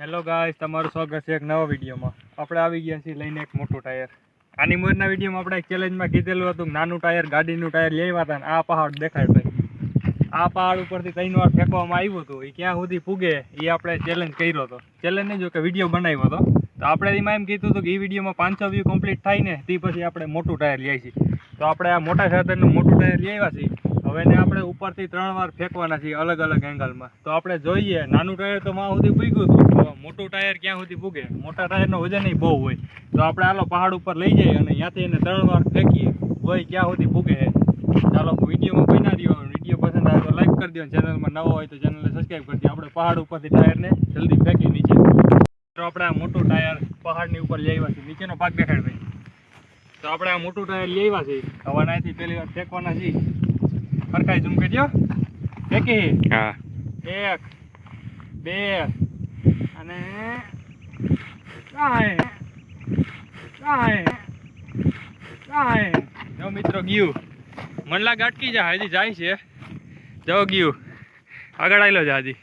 Hello guys તમારું સ્વાગત છે એક નવા વિડીયોમાં. આપણે આવી ગયા છીએ લઈને એક મોટું ટાયર. આની મોરના વિડીયોમાં આપણે એક ચેલેન્જમાં કીધેલું હતું નાનું ટાયર, ગાડીનું ટાયર આવ્યા હતા ને આ પહાડ દેખાય ભાઈ આ પહાડ ઉપરથી ત્રણ વાર ફેંકવામાં આવ્યું હતું. એ ક્યાં સુધી પૂગે એ આપણે ચેલેન્જ કર્યો હતો. ચેલેન્જ નહીં, જો કે વીડિયો બનાવ્યો હતો. તો આપણે એમાં એમ કીધું હતું કે એ વિડીયોમાં પાંચસો વ્યૂ કમ્પ્લીટ થાય ને, તે પછી આપણે મોટું ટાયર લઈએ છીએ તો આપણે આ મોટા સાધનનું મોટું ટાયર લઈ આવ્યા છીએ. હવે ને આપણે ઉપરથી ત્રણ વાર ફેંકવાના છીએ અલગ અલગ એંગલમાં તો આપણે જોઈએ, નાનું ટાયર તો માં સુધી પૂગ્યું હતું. મોટું ટાયર ક્યાં સુધી ભૂગે મોટા ટાયરનો વજન બહુ હોય. તો આપણે આલો પહાડ ઉપર લઈ જઈએ અને ત્યાંથી એને ત્રણ વાર ફેંકીએ. હોય ક્યાં સુધી ભૂગે છે ચાલો વિડીયોમાં બના રહ્યો. વીડિયો પસંદ આવે તો લાઈક કરી દો ચેનલમાં નવો હોય તો ચેનલને સબસ્ક્રાઈબ કરી દો આપણે પહાડ ઉપરથી ટાયરને જલ્દી ફેંકી નીચે. તો આપણે આ મોટું ટાયર પહાડની ઉપર લઈ આવ્યા છીએ. નીચેનો ભાગ દેખાડ ભાઈ. તો આપણે આ મોટું ટાયર લઈ આવ્યા છીએ. હવે અહીંથી પહેલી વાર ફેંકવાના છીએ. ફરકાઈ ઝૂમ દો ફેંકી. હા. એક બે અને ત્રણ ત્રણ ત્રણ જો મિત્રો ગયું. મનલા ગાટકી જા જાય હજી જાય છે. જો ગયું. આગળ આવેલો છે હજી.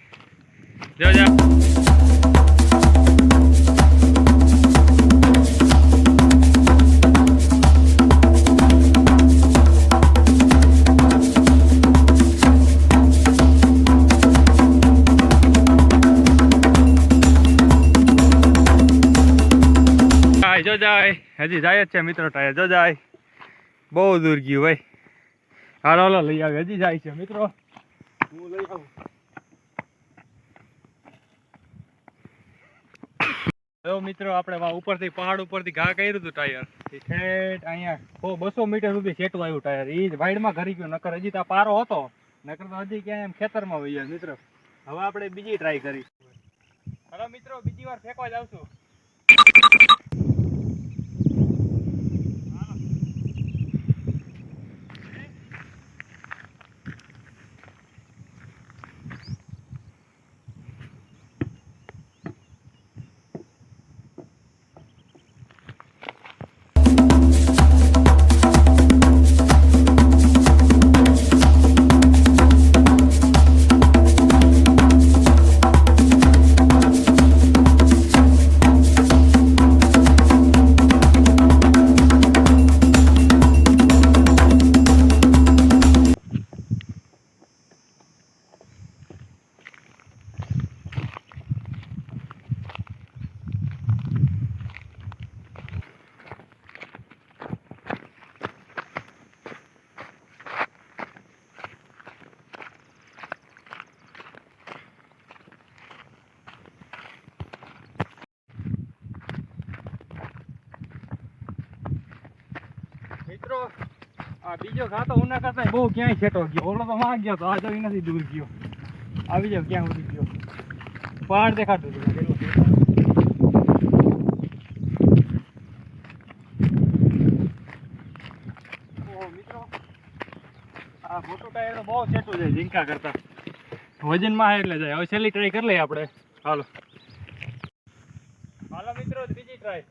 જો જા. જાય જો જાય. હજી જાય જ છે મિત્રો ટાયર. જો જાય. બહુ દૂર ગયું ભાઈ. હાલો હાલો લઈ આવે. હજી જાય છે મિત્રો. હું લઈ આવું. મિત્રો આપણે ઉપરથી પહાડ ઉપરથી ઘા કર્યું હતું ટાયર. ઠેઠ અહીંયા બસો મીટર સુધી છેટું આવ્યું ટાયર. એ જ વાઈડમાં ઘરી ગયું. નકર હજી તો પારો હતો. નકર તો હજી ક્યાંય એમ ખેતરમાં વહી જાય મિત્રો. હવે આપણે બીજી ટ્રાય કરી હલો મિત્રો બીજી વાર ફેંકવા જ આવશું મિત્રો આ બીજો ખાતો ઉના કરતા બહુ ક્યાંય છેટો ગયો. ઓલો તો માં ગયો તો, આ તો નથી દૂર ગયો. આવી જાવ ક્યાં સુધી ગયો. પહાડ દેખાતું હતું આ મોટું ટાયર તો બહુ છેટું જાય, ઝીંકા કરતા. વજનમાં એટલે જાય. હવે છેલ્લી ટ્રાય કરી લઈએ આપણે. હાલો મિત્રો બીજી ટ્રાય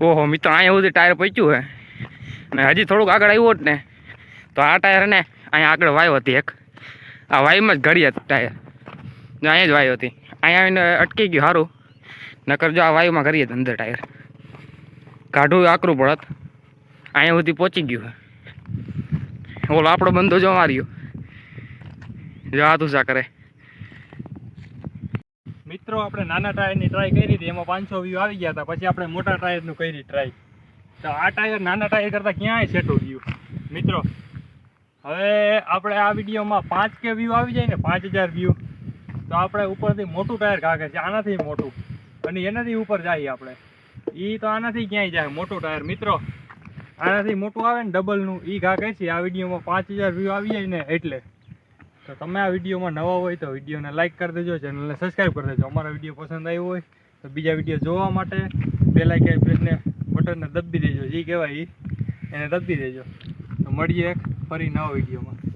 ઓહો, મિત્રો, અહીંયા સુધી ટાયર પહોંચ્યું હે. ને હજી થોડુંક આગળ આવ્યું જ ને, તો આ ટાયર ને અહીંયા આગળ વાયો હતી એક. આ વાયમાં જ ઘડી હતી ટાયર. અહીંયા જ વાયો હતી. અહીંયા આવીને અટકી ગયું સારું નકર જો આ વાયુમાં ઘડી હતી અંદર ટાયર. કાઢવું આકરું પડત અહીંયા સુધી પહોંચી ગયું ઓલો આપણો બંધો જો માર્યો. જો આ તું કરે. મિત્રો, આપણે નાના ટાયરની ટ્રાય કરી હતી. એમાં પાંચસો વ્યૂ આવી ગયા હતા. પછી આપણે મોટા ટાયરનું કરી ટ્રાય તો આ ટાયર નાના ટાયર કરતાં ક્યાંય છેટું ગયું મિત્રો, હવે આપણે આ વિડીયોમાં પાંચ કે વ્યૂ આવી જાય ને, પાંચ હજાર વ્યૂ તો આપણે ઉપરથી મોટું ટાયર કાગે છે? આનાથી મોટું. અને એનાથી ઉપર જાય આપણે. એ તો આનાથી ક્યાંય જાય? મોટું ટાયર મિત્રો, આનાથી મોટું આવે ને ડબલનું એ ઘા કહે છે? આ વિડીયોમાં પાંચ હજાર વ્યૂ આવી જાય ને, એટલે. તો તમે આ વિડીયોમાં નવા હોય તો વિડીયોને લાઈક કરી દેજો ચેનલને સબસ્ક્રાઈબ કરી દેજો. અમારો વીડિયો પસંદ આવ્યો હોય તો બીજા વીડિયો જોવા માટે પહેલાં ક્યાંય પ્રેસને બટનને દબી દેજો. જે કહેવાય એ એને દબી દેજો. તો મળીએ એક ફરી નવા વિડીયોમાં.